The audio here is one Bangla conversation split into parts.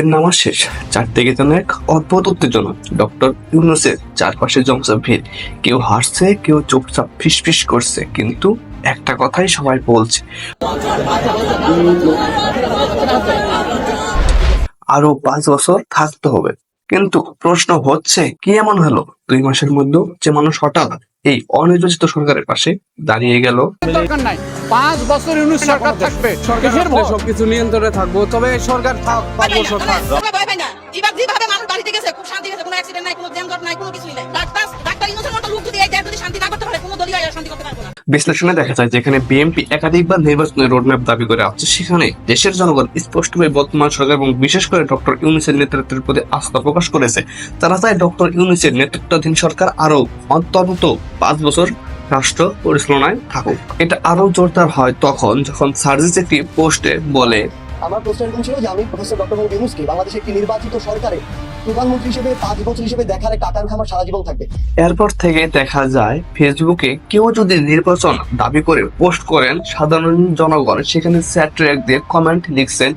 এর নামাজ শেষ চারদিকে যেন এক অদ্ভুত উত্তেজনা। ডক্টর ইউনুসের চারপাশে জমছে ভিড়। কেউ হাসছে, কেউ চুপচাপ ফিসফিস করছে, কিন্তু একটা কথাই সবাই বলছে। আরও পাঁচ বছর থাকতে হবে। কিন্তু প্রশ্ন হচ্ছে, কি এমন হলো? দুই মাসের মধ্যে যে মানুষ হঠাৎ এই অনির্বাচিত সরকারের পাশে দাঁড়িয়ে গেল। দরকার নাই। পাঁচ বছর ইউনুস সরকার থাকবে। সরকার সবকিছু নিয়ন্ত্রণে থাকব তবে সরকার থাক এবার যেভাবে মানুষ বাড়িতে গেছে খুব শান্তি গেছে কোনো অ্যাক্সিডেন্ট নাই কোনো যানজট নাই কোনো কিছুই নাই। ডাক্তার ডাক্তার ইনোসের মতো লোক যদি এই যদি শান্তি না করতে পারে কোনো দলীয় শান্তি করতে পারবে না। বিশ্লেষণে দেখা যায় যেখানে বিএনপি একাধিকবার নির্বাচনের রোডম্যাপ দাবি করে আসছে। সেখানে দেশের জনগণ স্পষ্টভাবে বর্তমান সরকার এবং বিশেষ করে ডক্টর ইউনিসের নেতৃত্বের প্রতি আস্থা প্রকাশ করেছে। তারা চায় ডক্টর ইউনিসের নেতৃত্বাধীন সরকার আরও অন্তত পাঁচ বছর রাষ্ট্র পরিচালনায় থাকুক। এটা আরও জোরদার হয় তখন যখন সার্জিস একটি পোস্টে বলে আমার প্রশ্ন এরকম ছিল যে আমি প্রফেসর ডক্টর মোহাম্মদ ইউনুসকে বাংলাদেশের একটি নির্বাচিত সরকারে প্রধানমন্ত্রী হিসেবে পাঁচ বছর হিসেবে দেখার একটা আকাঙ্ক্ষা আমার সারা জীবন থাকবে। এরপর থেকে দেখা যায়, ফেসবুকে কেউ যদি নির্বাচন দাবি করে পোস্ট করেন, সাধারণ জনগণ সেখানে স্যাট ট্র্যাক দিয়ে কমেন্ট লিখছেন,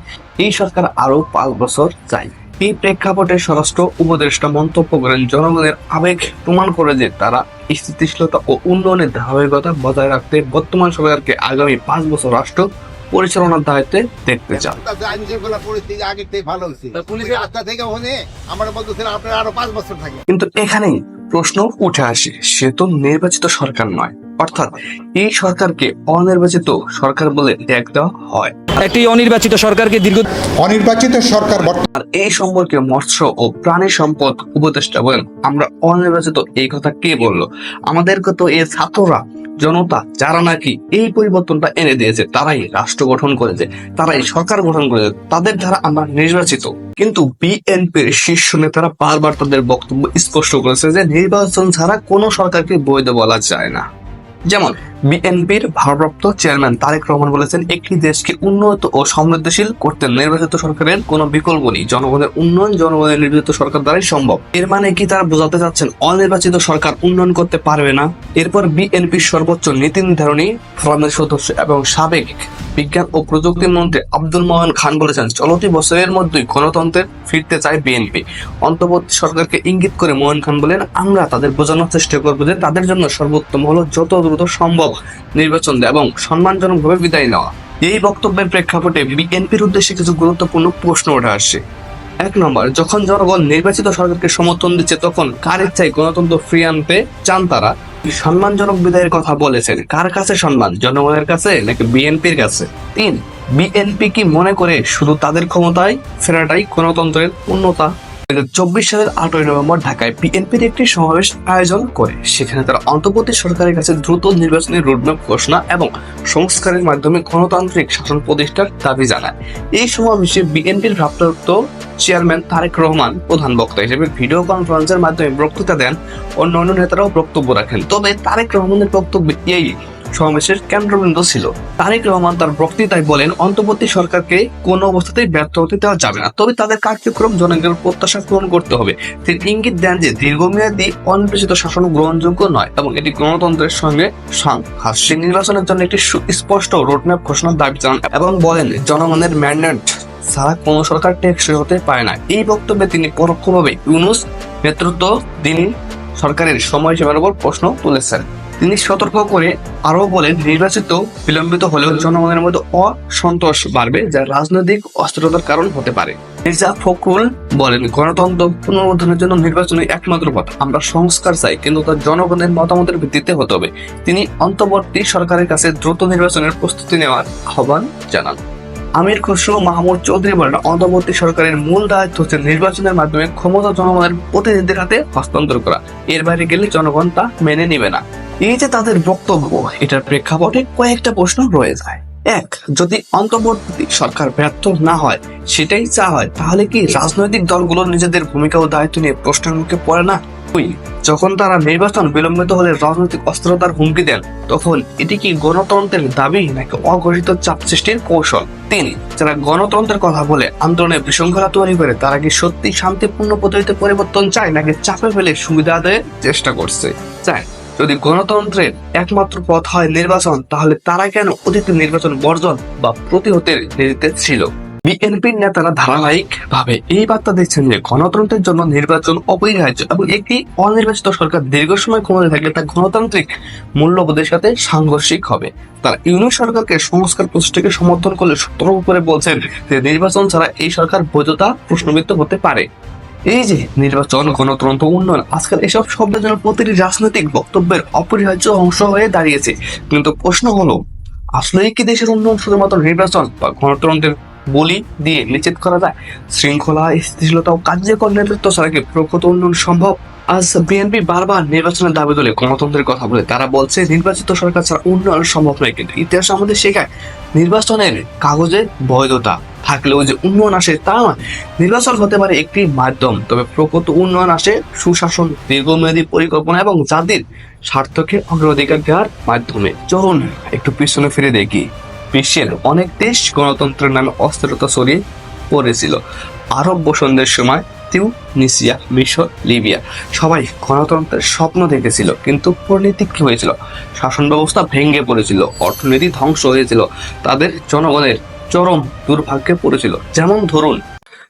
এই সরকার আরও পাঁচ বছর চাই। এই প্রেক্ষাপটে স্বরাষ্ট্র উপদেষ্টা মন্তব্য করেন, জনগণের আবেগ প্রমাণ করে যে তারা স্থিতিশীলতা ও উন্নয়নের ধারাবাহিকতা বজায় রাখতে বর্তমান সরকারকে আগামী পাঁচ বছর রাষ্ট্র পরিচালনার দায়িত্বে দেখতে চান। আইন শৃঙ্খলা পরিস্থিতি আগের থেকে ভালো হয়েছে। পুলিশের- ওই থেকে ওখানে আমরা বলতেছিলাম আপনারা আরও পাঁচ বছর কিন্তু এখানেই প্রশ্ন উঠে আসে সে তো নির্বাচিত সরকার নয়। অর্থাৎ এই সরকারকে অনির্বাচিত সরকার বলে ট্যাগ দেওয়া হয়। একটি অনির্বাচিত সরকারকে দীর্ঘ অনির্বাচিত সরকার বর্তমানে আর এই সম্পর্কে মৎস্য ও প্রাণী সম্পদ উপদেষ্টা বলেন আমরা অনির্বাচিত এই কথা কে বলল? আমাদেরকে তো এই ছাত্ররা জনতা যারা নাকি এই পরিবর্তনটা এনে দিয়েছে, তারাই রাষ্ট্র গঠন করেছে, তারাই সরকার গঠন করেছে, তাদের দ্বারা আমরা নির্বাচিত। কিন্তু বিএনপির শীর্ষ নেতারা বারবার তাদের বক্তব্য স্পষ্ট করেছে যে, নির্বাচন ছাড়া কোনো সরকারকে বৈধ বলা যায় না। যেমন বিএনপির ভারপ্রাপ্ত চেয়ারম্যান তারেক রহমান বলেছেন, একটি দেশকে উন্নত ও সমৃদ্ধশীল করতে নির্বাচিত সরকারের কোনো বিকল্প নেই। জনগণের উন্নয়ন জনগণের নির্বাচিত সরকার দ্বারাই সম্ভব। এর মানে কি তারা বোঝাতে চাচ্ছেন, অনির্বাচিত সরকার উন্নয়ন করতে পারবে না? এরপর বিএনপির সর্বোচ্চ নীতি নির্ধারণী ফোরামের সদস্য এবং সাবেক বিজ্ঞান ও প্রযুক্তি মন্ত্রী আব্দুল মোহন খান বলেছেন, চলতি বছরের মধ্যেই গণতন্ত্রে ফিরতে চায় বিএনপি। অন্তর্বর্তী সরকারকে ইঙ্গিত করে মোহন খান বলেন, আমরা তাদের বোঝানোর চেষ্টা করব যে তাদের জন্য সর্বোত্তম হলো যত দ্রুত সম্ভব। নির্বাচন দেওয়া এবং সম্মানজনকভাবে বিদায় নেওয়া। এই বক্তব্যের প্রেক্ষাপটে বিএনপির উদ্দেশ্যে কিছু গুরুত্বপূর্ণ প্রশ্ন উঠে আসছে এক নম্বর, যখন জনগণ নির্বাচিত সরকারকে সমর্থন দিচ্ছে, তখন কার ইচ্ছায় গণতন্ত্র ফ্রি আনতে চান তারা? সম্মানজনক বিদায়ের কথা বলেছেন। কার কাছে সম্মান, জনগণের কাছে নাকি বিএনপির কাছে? তিন, বিএনপি কি মনে করে শুধু তাদের ক্ষমতায় ফেরাটাই গণতন্ত্রের উন্নতা চব্বিশ সালের আটই নভেম্বর ঢাকায় বিএনপির একটি সমাবেশ আয়োজন করে। সেখানে তারা অন্তর্বর্তী সরকারের কাছে দ্রুত নির্বাচনের রোডম্যাপ ঘোষণা এবং সংস্কারের মাধ্যমে গণতান্ত্রিক শাসন প্রতিষ্ঠার দাবি জানায়। এই সমাবেশে বিএনপির ভারপ্রাপ্ত চেয়ারম্যান তারেক রহমান প্রধান বক্তা হিসেবে ভিডিও কনফারেন্সের মাধ্যমে বক্তৃতা দেন অন্য অন্য নেতারাও বক্তব্য রাখেন। তবে তারেক রহমানের বক্তব্য এই সমাবেশের কেন্দ্রবিন্দু ছিল। তারেক রহমান তার বক্তৃতায় বলেন, অন্তর্বর্তী সরকারকে কোনো অবস্থাতেই ব্যর্থ হতে দেওয়া যাবে না। তবে তাদের কার্যক্রম জনগণের প্রত্যাশা পূরণ করতে হবে। তিনি ইঙ্গিত দেন যে দীর্ঘমেয়াদী অনির্বাচিত শাসন গ্রহণযোগ্য নয় এবং এটি গণতন্ত্রের সঙ্গে সংঘাত নির্বাচনের জন্য একটি সুস্পষ্ট রোডম্যাপ ঘোষণার দাবি জানান এবং বলেন, জনগণের ম্যান্ডেট ছাড়া কোনো সরকার টেকসই হতে পারে না। এই বক্তব্যে তিনি পরোক্ষভাবে ইউনুস নেতৃত্ব তিনি সরকারের সময়সীমার উপর প্রশ্ন তুলেছেন। তিনি সতর্ক করে আরও বলেন, নির্বাচিত, বিলম্বিত হলেও জনগণের মধ্যে অসন্তোষ বাড়বে, যা রাজনৈতিক অস্থিরতার কারণ হতে পারে। মির্জা ফখরুল বলেন, গণতন্ত্র পুনরুদ্ধারের জন্য নির্বাচনই একমাত্র পথ। আমরা সংস্কার চাই, কিন্তু তা জনগণের মতামতের ভিত্তিতে হতে হবে। তিনি অন্তর্বর্তী সরকারের কাছে দ্রুত নির্বাচনের প্রস্তুতি নেওয়ার আহ্বান জানান। আমির খসরু, মাহমুদ চৌধুরী বলেন, অন্তর্বর্তী সরকারের মূল দায়িত্ব হচ্ছে নির্বাচনের মাধ্যমে ক্ষমতা জনগণের প্রতিনিধিদের হাতে হস্তান্তর করা। এর বাইরে গেলে জনগণ তা মেনে নিবে না। এই যে তাদের বক্তব্য, এটার প্রেক্ষাপটে কয়েকটা প্রশ্ন রয়ে যায়। এক, যদি অন্তর্বর্তী সরকার ব্যর্থ না হয়, সেটাই চা হয়, তাহলে কি রাজনৈতিক দলগুলো নিজেদের ভূমিকা ও দায়িত্ব নিয়ে প্রশ্নের মুখে পড়ে না? দুই, যখন তারা নির্বাচন বিলম্বিত হলে রাজনৈতিক অস্থিরতার হুমকি দেন তখন এটি কি গণতন্ত্রের দাবি নাকি অঘোষিত চাপ সৃষ্টির কৌশল? তিন যারা গণতন্ত্রের কথা বলে আন্দোলনে বিশৃঙ্খলা তৈরি করে তারা কি সত্যি শান্তিপূর্ণ পদ্ধতিতে পরিবর্তন চায় নাকি চাপে ফেলে সুবিধা আদায়ের চেষ্টা করছে? চায় যদি গণতন্ত্রের একমাত্র পথ হয় নির্বাচন তাহলে তারা কেন অতীতের নির্বাচন বর্জন বা প্রতিহতের নীতিতে ছিল? বিএনপির নেতারা ধারাবাহিক ভাবে এই বার্তা দিচ্ছেন যে গণতন্ত্রের জন্য নির্বাচন অপরিহার্য এবং একটি অনির্বাচিত সরকার দীর্ঘ সময় ক্ষমতায় থাকলে তা গণতান্ত্রিক মূল্যবোধের সাথে সাংঘর্ষিক হবে। তারা ইউনিয়ন সরকারকে সংস্কার প্রচেষ্টাকে সমর্থন করলে সতর্ক করে বলছেন যে নির্বাচন ছাড়া এই সরকার বৈধতা প্রশ্নবিদ্ধ হতে পারে। এই যে নির্বাচন, গণতন্ত্র, উন্নয়ন, আজকাল এসব শব্দের জন্য প্রতিটি রাজনৈতিক বক্তব্যের অপরিহার্য অংশ হয়ে দাঁড়িয়েছে। কিন্তু প্রশ্ন হলো, আসলেই কি দেশের উন্নয়ন শুধুমাত্র নির্বাচন বা গণতন্ত্রের বলি দিয়ে নিশ্চিত করা যায়। শৃঙ্খলা স্থিতিশীলতা ও কার্যকর নেতৃত্ব ছাড়া কি প্রকৃত উন্নয়ন সম্ভব? আজ বিএনপি বারবার নির্বাচনের দাবি তুলে গণতন্ত্রের কথা বলে। তারা বলছে, নির্বাচিত সরকার ছাড়া উন্নয়ন সম্ভব নয় কিন্তু ইতিহাস আমাদের শেখায়, নির্বাচনের কাগজে বৈধতা থাকলেও যে উন্নয়ন আসে তা নয়। নির্বাচন হতে পারে একটি মাধ্যম, তবে প্রকৃত উন্নয়ন আসে সুশাসন, দীর্ঘমেয়াদী পরিকল্পনা এবং জাতির স্বার্থকে অগ্রাধিকার দেওয়ার মাধ্যমে। চলুন, একটু পিছনে ফিরে দেখি। বিশ্বের অনেক দেশ গণতন্ত্রের নামে অস্থিরতা ছড়িয়ে পড়েছিল। আরব বসন্তের সময় তিউনিসিয়া, মিশর, লিবিয়া সবাই গণতন্ত্রের স্বপ্ন দেখেছিল, কিন্তু পরিণতি কি হয়েছিল? শাসন ব্যবস্থা ভেঙে পড়েছিল, অর্থনীতি ধ্বংস হয়েছিল, তাদের জনগণের চরম দুর্ভাগ্যে পড়েছিল। যেমন ধরুন,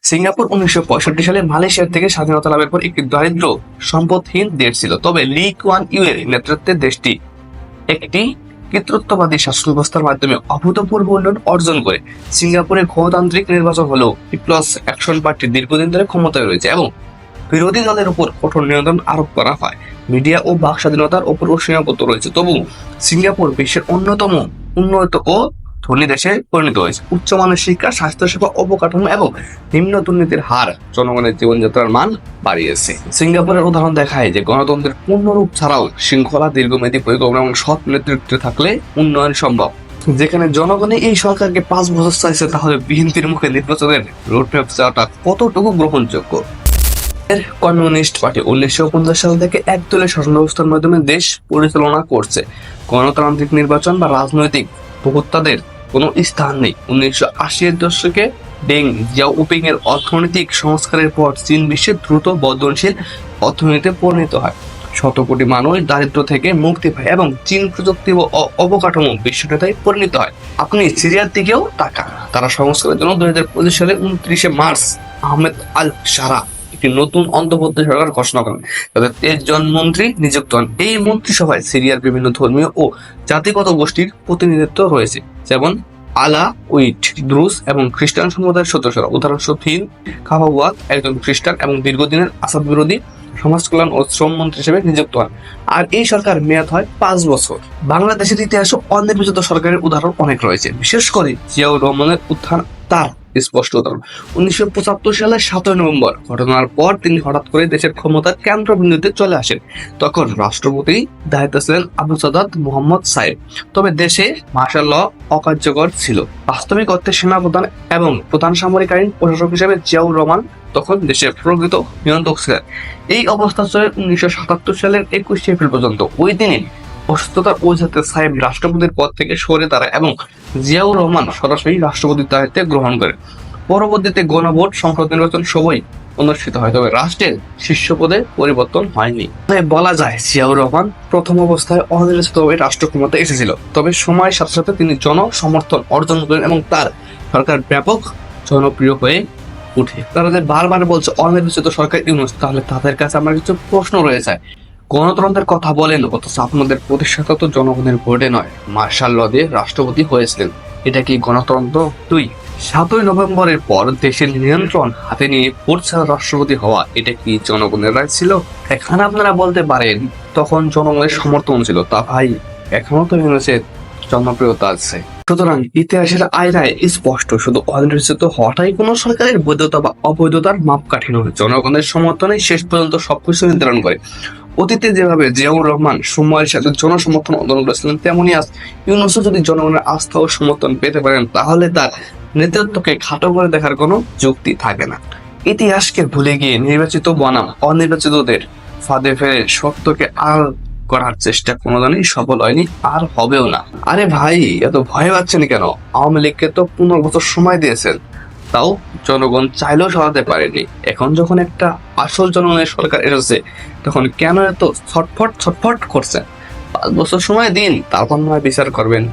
সিঙ্গাপুর উনিশশো পঁয়ষট্টি সালে মালয়েশিয়ার থেকে স্বাধীনতা লাভের পর একটি দরিদ্র সম্পদহীন দেশ ছিল, তবে লি কুয়ান ইউ এর নেতৃত্বে দেশটি একটি কর্তৃত্ববাদী শাসন ব্যবস্থার মাধ্যমে অভূতপূর্ব উন্নয়ন অর্জন করে সিঙ্গাপুরে গণতান্ত্রিক নির্বাচন হলেও পিপলস অ্যাকশন পার্টি দীর্ঘদিন ধরে ক্ষমতায় রয়েছে এবং বিরোধী দলের উপর কঠোর নিয়ন্ত্রণ আরোপ করা হয়। মিডিয়া ও বাক স্বাধীনতার উপরও সীমাবদ্ধ রয়েছে। তবু সিঙ্গাপুর বিশ্বের অন্যতম উন্নত ও ধনী দেশে পরিণত হয়েছে। উচ্চমানের শিক্ষা, স্বাস্থ্যসেবা, অবকাঠামো এবং নিম্ন দুর্নীতির হার জনগণের জীবনযাত্রার মান বাড়িয়েছে। সিঙ্গাপুরের উদাহরণ দেখায় যে, গণতন্ত্রের পূর্ণরূপ ছাড়াও শৃঙ্খলা, দীর্ঘমেয়াদী পরিকল্পনা এবং সৎ নেতৃত্ব থাকলে উন্নয়ন সম্ভব। যেখানে জনগণে এই সরকারকে পাঁচ বছর চাইছে, তাহলে বিএনপির মুখে নির্বাচনের রোডম্যাপ চাওয়াটা কতটুকু গ্রহণযোগ্য? কমিউনিস্ট পার্টি উনিশশো পঞ্চাশ সাল থেকে একদলীয় শাসন ব্যবস্থার মাধ্যমে দেশ পরিচালনা করছে। গণতান্ত্রিক নির্বাচন বা রাজনৈতিক ভোক্তাদের কোনো স্থান নেই। উনিশশো আশির দশকে ডেং জিয়াওপিং এর অর্থনৈতিক সংস্কারের পর চীন বিশ্বের দ্রুত বর্ধনশীল অর্থনীতিতে পরিণত হয়। শত কোটি মানুষ দারিদ্র থেকে মুক্তি পায় এবং চীন প্রযুক্তি ও অবকাঠামো বিশ্ব নেতায় পরিণত হয়। আপনি সিরিয়ার দিকেও তাকান। তারা সংস্কারের জন্য দুই হাজার পঁচিশ সালে উনত্রিশে মার্চ আহমেদ আল সারা একটি নতুন অন্তর্বর্তী সরকার ঘোষণা করেন। তাদের তেইশ জন মন্ত্রী নিযুক্ত হন। এই মন্ত্রিসভায় সিরিয়ার বিভিন্ন ধর্মীয় ও জাতিগত গোষ্ঠীর প্রতিনিধিত্ব রয়েছে। যেমন আলা, উইট, দ্রুস এবং খ্রিস্টান সম্প্রদায়ের সদস্যরা। উদাহরণস্বরূপ হিন খাওয়াওয়াত একজন খ্রিস্টান এবং দীর্ঘদিনের আসাদ বিরোধী সমাজ কল্যাণ ও শ্রম মন্ত্রী হিসেবে নিযুক্ত হন। আর এই সরকার মেয়াদ হয় পাঁচ বছর। বাংলাদেশের ইতিহাসে অনির্বাচিত সরকারের উদাহরণ অনেক রয়েছে। বিশেষ করে জিয়াউর রহমানের উত্থান তার স্পষ্ট উদাহরণ উনিশশো পঁচাত্তর সালের সাতই নভেম্বর ঘটনার পর তিনি হঠাৎ করে দেশের ক্ষমতার কেন্দ্রবিন্দুতে চলে আসেন। তখন রাষ্ট্রপতি দায়িত্বে ছিলেন আবু সাদাত মোহাম্মদ সাহেব। তবে দেশে মার্শাল ল অকার্যকর ছিল। বাস্তবিক অর্থে সেনাপ্রধান এবং প্রধান সামরিক আইন প্রশাসক হিসেবে জিয়াউর রহমান তখন দেশের প্রকৃত নিয়ন্ত্রক ছিলেন। এই অবস্থা চলে উনিশশো সাতাত্তর সালের একুশে এপ্রিল পর্যন্ত। ওই দিনে অসুস্থতার অজুহাতে সাহেব রাষ্ট্রপতির পদ থেকে সরে দাঁড়ায় এবং জিয়াউর রহমান সরাসরি রাষ্ট্রপতির দায়িত্বে গ্রহণ করে। পরবর্তীতে গণভোট, সংসদ নির্বাচন সবই অনুষ্ঠিত হয়, তবে রাষ্ট্রের শীর্ষ পদে পরিবর্তন হয়নি। বলা যায়, জিয়াউর রহমান প্রথম অবস্থায় অনির্বাচিতভাবে রাষ্ট্র ক্ষমতায় এসেছিল। তবে সময়ের সাথে সাথে তিনি জনসমর্থন অর্জন করেন এবং তার সরকার ব্যাপক জনপ্রিয় হয়ে উঠে। তারা যে বারবার বলছে অনির্বাচিত সরকার ইউনুস, তাহলে তাদের কাছে আমার কিছু প্রশ্ন রয়েছে। গণতন্ত্রের কথা বলেন, অথচ আপনাদের প্রতিষ্ঠাতা তো জনগণের ভোটে নয়, মার্শাল ল দিয়ে রাষ্ট্রপতি হয়েছিলেন। এটা কি গণতন্ত্র? দুই, সাতই নভেম্বরের পর দেশের নিয়ন্ত্রণ হাতে নিয়ে ছাড়া রাষ্ট্রপতি হওয়া, এটা কি জনগণের রায় ছিল? এখানে আপনারা বলতে পারেন, তখন জনগণের সমর্থন ছিল। তা ভাই, এখনও তো ইউনুসের জনপ্রিয়তা আছে। সুতরাং ইতিহাসের আয়রায় স্পষ্ট, শুধু অনির্বাচিত হওয়াটাই কোনো সরকারের বৈধতা বা অবৈধতার মাপকাঠি নয় জনগণের সমর্থনে শেষ পর্যন্ত সবকিছু নির্ধারণ করে। অতীতে যেভাবে জিয়াউর রহমান, সময়ের সাথে জনসমর্থন অর্জন করেছিলেন তেমনই আজ ইউনুসও যদি জনগণের আস্থা ও সমর্থন পেতে পারেন, তাহলে তার নেতৃত্বকে খাটো করে দেখার কোনো যুক্তি থাকে না। ইতিহাসকে ভুলে গিয়ে নির্বাচিত বনাম অনির্বাচিতদের ফাঁদে ফেরে সত্যকে আর করার চেষ্টা কোনোদিনই সফল হয়নি, আর হবেও না। আরে ভাই, এত ভয় পাচ্ছেন কেন? আওয়ামী লীগকে তো পনেরো বছর সময় দিয়েছেন। তাও জনগণ চাইলেও সরাতে পারেনি। এখন যখন একটা আসল জনগণের সরকার এসেছে, তখন কেন এত ছটফট ছটফট করছেন? পাঁচ বছর সময় দিন, তারপর নয় বিচার করবেন।